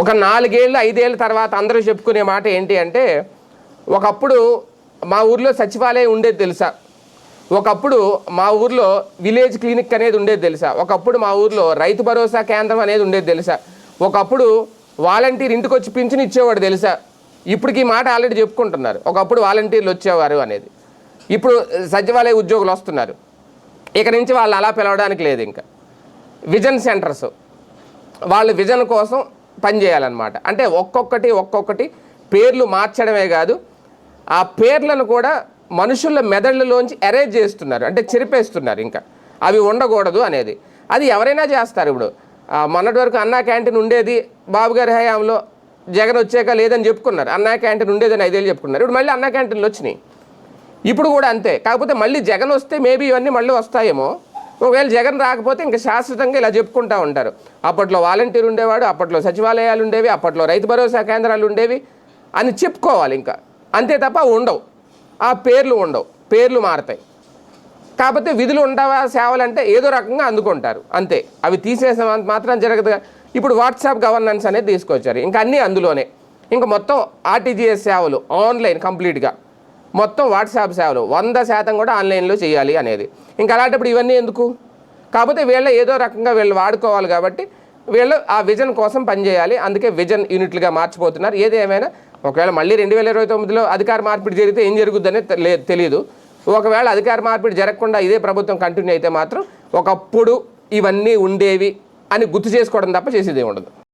ఒక నాలుగేళ్ళు ఐదేళ్ళ తర్వాత అందరూ చెప్పుకునే మాట ఏంటి అంటే ఒకప్పుడు మా ఊర్లో సచివాలయం ఉండేది తెలుసా? ఒకప్పుడు మా ఊర్లో విలేజ్ క్లినిక్ అనేది ఉండేది తెలుసా? ఒకప్పుడు మా ఊర్లో రైతు భరోసా కేంద్రం అనేది ఉండేది తెలుసా? ఒకప్పుడు వాలంటీర్ ఇంటికి వచ్చి పింఛన్ ఇచ్చేవాడు తెలుసా? ఇప్పటికి ఈ మాట ఆల్రెడీ చెప్పుకుంటున్నారు. ఒకప్పుడు వాలంటీర్లు వచ్చేవారు అనేది. ఇప్పుడు సచివాలయ ఉద్యోగులు వస్తున్నారు. ఇక నుంచి వాళ్ళు అలా పిలవడానికి లేదు ఇంకా. Vision centres. వాళ్ళు విజన్ కోసం పనిచేయాలన్నమాట అంటే ఒక్కొక్కటి ఒక్కొక్కటి పేర్లు మార్చడమే కాదు ఆ పేర్లను కూడా మనుషుల మెదళ్ళలోంచి అరేంజ్ చేస్తున్నారు. అంటే చెరిపేస్తున్నారు ఇంకా. అవి ఉండకూడదు అనేది. అది ఎవరైనా చేస్తారు ఇప్పుడు. మొన్నటి వరకు అన్నా క్యాంటీన్ ఉండేది. బాబు గారి హయాంలో జగన్ వచ్చాక లేదని చెప్పుకున్నారు. అన్నా క్యాంటీన్ ఉండేదని ఐదేళ్ళు చెప్పుకున్నారు. ఇప్పుడు మళ్ళీ అన్నా క్యాంటీన్లు వచ్చినాయి. ఇప్పుడు కూడా అంతే. కాకపోతే మళ్ళీ జగన్ వస్తే మేబీ ఇవన్నీ మళ్ళీ వస్తాయేమో. ఒకవేళ జగన్ రాకపోతే ఇంకా శాశ్వతంగా ఇలా చెప్పుకుంటూ ఉంటారు. అప్పట్లో వాలంటీర్ ఉండేవాడు అప్పట్లో సచివాలయాలు ఉండేవి అప్పట్లో రైతు భరోసా కేంద్రాలు ఉండేవి అని చెప్పుకోవాలి ఇంకా. అంతే తప్ప ఉండవు. ఆ పేర్లు ఉండవు. పేర్లు మారతాయి. కాకపోతే విధులు ఉండవా సేవలు అంటే ఏదో రకంగా అందుకుంటారు. అంతే. అవి తీసేసిన మాత్రం జరగదు ఇప్పుడు వాట్సాప్ గవర్నెన్స్ అనేది తీసుకొచ్చారు. ఇంకా అన్నీ అందులోనే. ఇంకా మొత్తం ఆర్టీజీఎస్ సేవలు ఆన్లైన్ కంప్లీట్గా. మొత్తం వాట్సాప్ సేవలు. వంద శాతం కూడా ఆన్లైన్లో చేయాలి అనేది. ఇంకా అలాంటప్పుడు ఇవన్నీ ఎందుకు? కాకపోతే వీళ్ళ ఏదో రకంగా వీళ్ళు వాడుకోవాలి కాబట్టి వీళ్ళు ఆ విజన్ కోసం పనిచేయాలి అందుకే విజన్ యూనిట్లుగా మార్చిపోతున్నారు. ఏది ఏమైనా ఒకవేళ మళ్ళీ రెండు వేల ఇరవై తొమ్మిదిలో అధికార మార్పిడి జరిగితే ఏం జరుగుద్దనే తె- తెలియదు ఒకవేళ అధికార మార్పిడి జరగకుండా ఇదే ప్రభుత్వం కంటిన్యూ అయితే మాత్రం ఒకప్పుడు ఇవన్నీ ఉండేవి అని గుర్తు చేసుకోవడం తప్ప చేసేది ఉండదు.